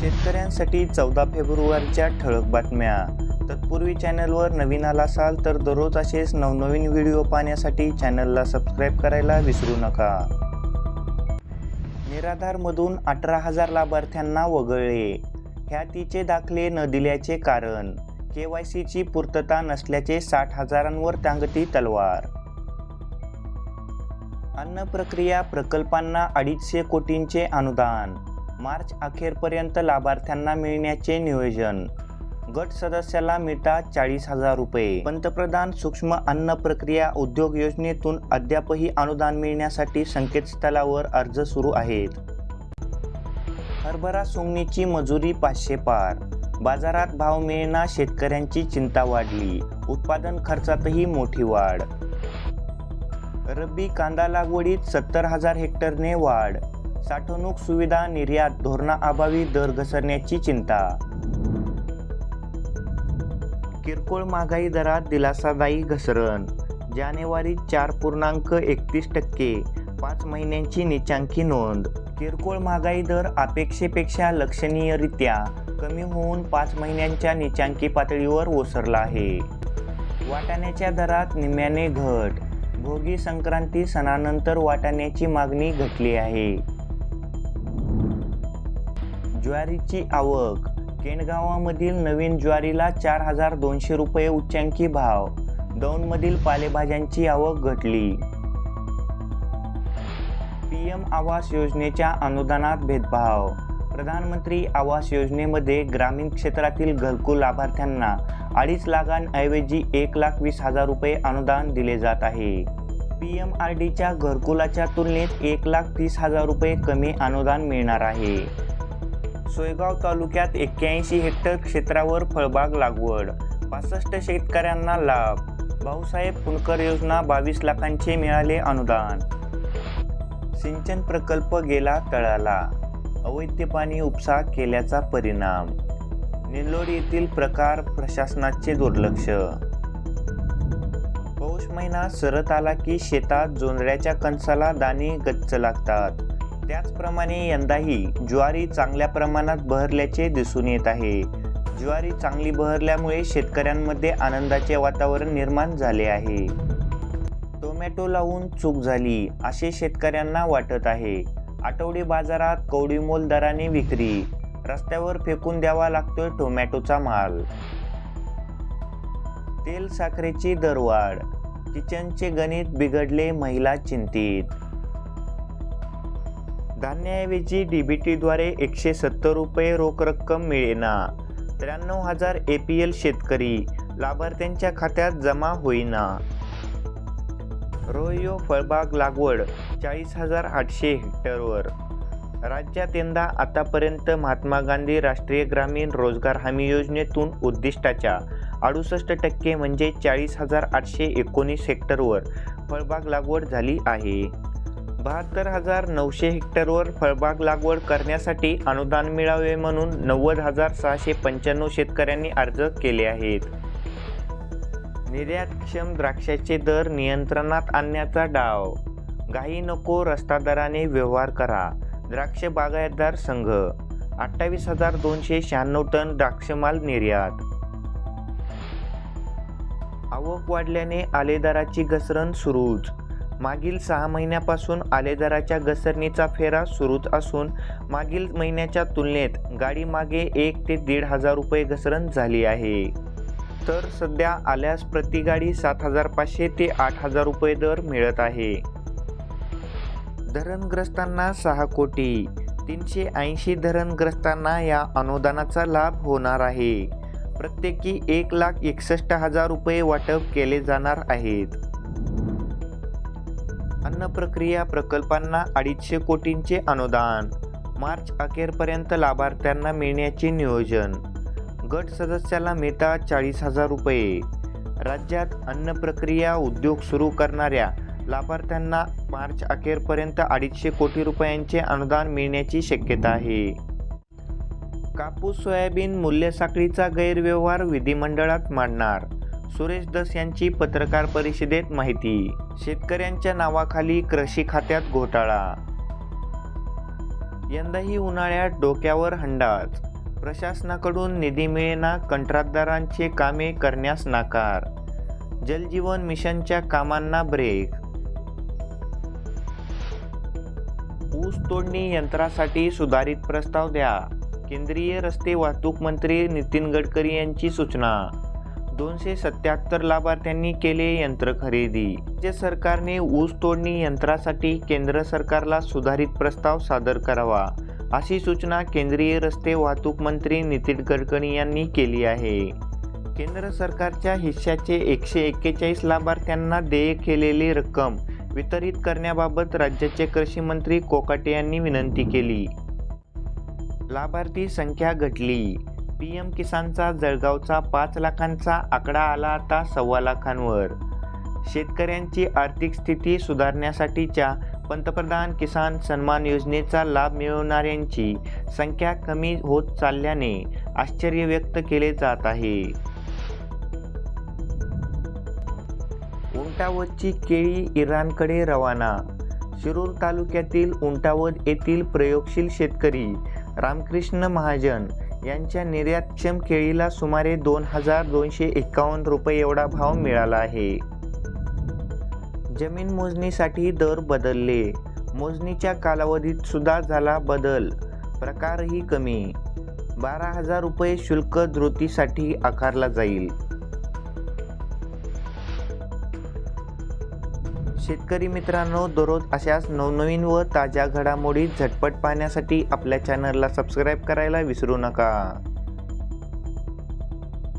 शेतकऱ्यांसाठी चौदा फेब्रुवारीच्या ठळक बातम्या. तत्पूर्वी चॅनलवर नवीन आला असाल तर दररोज असेच नवनवीन व्हिडिओ पाहण्यासाठी चॅनलला सबस्क्राईब करायला विसरू नका. निराधारमधून अठरा हजार लाभार्थ्यांना वगळले. ह्यातीचे दाखले न दिल्याचे कारण. के वाय सीची पूर्तता नसल्याचे साठ हजारांवर टांगती तलवार. अन्न प्रक्रिया प्रकल्पांना अडीचशे कोटींचे अनुदान. मार्च अखेरपर्यंत लाभार्थ्यांना मिळण्याचे नियोजन. गट सदस्याला मिळतात चाळीस हजार रुपये. पंतप्रधान सूक्ष्म अन्न प्रक्रिया उद्योग योजनेतून अद्यापही अनुदान मिळण्यासाठी संकेतस्थळावर अर्ज सुरू आहेत. हरभरा सोंगणीची मजुरी पाचशे पार. बाजारात भाव मिळणार शेतकऱ्यांची चिंता वाढली. उत्पादन खर्चातही मोठी वाढ. रब्बी कांदा लागवडीत सत्तर हजार हेक्टरने वाढ. साठवणूक सुविधा निर्यात धोरणाअभावी दर घसरण्याची चिंता. किरकोळ महागाई दरात दिलासादायी घसरण. जानेवारी चार पूर्णांक एकतीस टक्के पाच महिन्यांची निचांकी नोंद. किरकोळ महागाई दर अपेक्षेपेक्षा लक्षणीयरित्या कमी होऊन पाच महिन्यांच्या निचांकी पातळीवर ओसरला आहे. वाटाण्याच्या दरात निम्म्याने घट. भोगी संक्रांती सणानंतर वाटाण्याची मागणी घटली आहे. ज्वारीची आवक. केंडगावामधील नवीन ज्वारीला चार हजार दोनशे रुपये उच्चांकी भाव. दौंडमधील पालेभाज्यांची आवक घटली. पीएम आवास योजनेच्या अनुदानात भेदभाव. प्रधानमंत्री आवास योजनेमध्ये ग्रामीण क्षेत्रातील घरकुल लाभार्थ्यांना अडीच लाखांऐवजी एक लाख वीस हजार रुपये अनुदान दिले जात आहे. पी एम आर डीच्या घरकुलाच्या तुलनेत एक लाख तीस हजार रुपये कमी अनुदान मिळणार आहे. सोयगाव तालुक्यात एक्क्याऐंशी हेक्टर क्षेत्रावर फळबाग लागवड पासष्ट शेतकऱ्यांना लाभ भाऊसाहेब पुणकर योजना बावीस लाखांचे मिळाले अनुदान. सिंचन प्रकल्प गेला तळाला अवैध पाणी उपसा केल्याचा परिणाम नेल्लोड येथील प्रकार प्रशासनाचे दुर्लक्ष. पौष महिना सरत आला की शेतात जोंधळ्याच्या कणसाला दाणे गच्च लागतात. त्याचप्रमाणे यंदाही ज्वारी चांगल्या प्रमाणात बहरल्याचे दिसून येत आहे. ज्वारी चांगली बहरल्यामुळे शेतकऱ्यांमध्ये आनंदाचे वातावरण निर्माण झाले आहे. टोमॅटो लावून चूक झाली असे शेतकऱ्यांना वाटत आहे. आठवडी बाजारात कवडीमोल दराने विक्री रस्त्यावर फेकून द्यावा लागतोय टोमॅटोचा माल. तेल साखरेची दरवाढ किचनचे गणित बिघडले महिला चिंतित. धान्याऐवजी डी बी टीद्वारे एकशे सत्तर रुपये रोख रक्कम मिळेना. त्र्याण्णव हजार ए पी एल शेतकरी लाभार्थ्यांच्या खात्यात जमा होईना. रोयो फळबाग लागवड चाळीस हजार आठशे हेक्टरवर. राज्यात यंदा आतापर्यंत महात्मा गांधी राष्ट्रीय ग्रामीण रोजगार हमी योजनेतून उद्दिष्टाच्या अडुसष्ट टक्के म्हणजे चाळीस हजार आठशे एकोणीस हेक्टरवर फळबाग लागवड झाली आहे. बहात्तर हजार नऊशे हेक्टरवर फळबाग लागवड करण्यासाठी अनुदान मिळावे म्हणून नव्वद हजार सहाशे पंच्याण्णव शेतकऱ्यांनी अर्ज केले आहेत. निर्यातक्षम द्राक्षाचे दर नियंत्रणात आणण्याचा डाव. घाई नको रस्ता दराने व्यवहार करा. द्राक्ष बागायतदार संघ. अठ्ठावीस हजार दोनशे शहाण्णव टन द्राक्षमाल निर्यात. आवक वाढल्याने आलेदराची घसरण सुरूच. मागील सहा महिन्यापासून आलेदराच्या घसरणीचा फेरा सुरूच असून मागील महिन्याच्या तुलनेत गाडीमागे एक ते दीड हजार रुपये घसरण झाली आहे. तर सध्या आल्यास प्रति गाडी सात हजार पाचशे ते आठ हजार रुपये दर मिळत आहे. धरणग्रस्तांना सहा कोटी तीनशे ऐंशी धरणग्रस्तांना या अनुदानाचा लाभ होणार आहे. प्रत्येकी एक लाख एकसष्ट हजार रुपये वाटप केले जाणार आहेत. अन्न प्रक्रिया प्रकल्पांना अडीचशे कोटींचे अनुदान. मार्च अखेरपर्यंत लाभार्थ्यांना मिळण्याचे नियोजन. गट सदस्याला मिळतात चाळीस हजार रुपये. राज्यात अन्न प्रक्रिया उद्योग सुरू करणाऱ्या लाभार्थ्यांना मार्च अखेरपर्यंत अडीचशे कोटी रुपयांचे अनुदान मिळण्याची शक्यता आहे. कापूस सोयाबीन मूल्यसाखळीचा गैरव्यवहार विधिमंडळात मांडणार. सुरेश दस यांची पत्रकार परिषदेत माहिती. शेतकऱ्यांच्या नावाखाली कृषी खात्यात घोटाळा. यंदाही उन्हाळ्यात डोक्यावर हंडाच. प्रशासनाकडून निधी मिळेना कंत्राटदारांचे कामे करण्यास नाकार. जलजीवन मिशनच्या कामांना ब्रेक. ऊस तोडणी यंत्रासाठी सुधारित प्रस्ताव द्या. केंद्रीय रस्ते वाहतूक मंत्री नितीन गडकरी यांची सूचना. दोनशे सत्याहत्तर लाभार्थ्यांनी केले यंत्र खरेदी. राज्य सरकारने ऊस तोडणी यंत्रासाठी केंद्र सरकारला सुधारित प्रस्ताव सादर करावा अशी सूचना केंद्रीय रस्ते वाहतूक मंत्री नितीन गडकरी यांनी केली आहे. केंद्र सरकारच्या हिश्श्याचे एकशे एक्केचाळीस लाभार्थ्यांना देय केलेली रक्कम वितरित करण्याबाबत राज्याचे कृषी मंत्री कोकाटे यांनी विनंती केली. लाभार्थी संख्या घटली. पी एम किसानचा जळगावचा पाच लाखांचा आकडा आला आता सव्वा लाखांवर. शेतकऱ्यांची आर्थिक स्थिती सुधारण्यासाठीच्या पंतप्रधान किसान सन्मान योजनेचा लाभ मिळवणाऱ्यांची संख्या कमी होत चालल्याने आश्चर्य व्यक्त केले जात आहे. उंटावदची केळी इराणकडे रवाना. शिरूर तालुक्यातील उंटावद येथील प्रयोगशील शेतकरी रामकृष्ण महाजन यांच्या निर्यातक्षम केळीला सुमारे दोन हजार दोनशे एकावन्न रुपये एवढा भाव मिळाला आहे. जमीन मोजणीसाठी दर बदलले. मोजणीच्या कालावधीत सुद्धा झाला बदल. प्रकारही कमी. बारा हजार रुपये शुल्क द्रुतीसाठी आकारला जाईल. शेतकरी मित्रांनो दररोज अशाच नवनवीन व ताज्या घडामोडी झटपट पाहण्यासाठी आपल्या चॅनलला सबस्क्राईब करायला विसरू नका.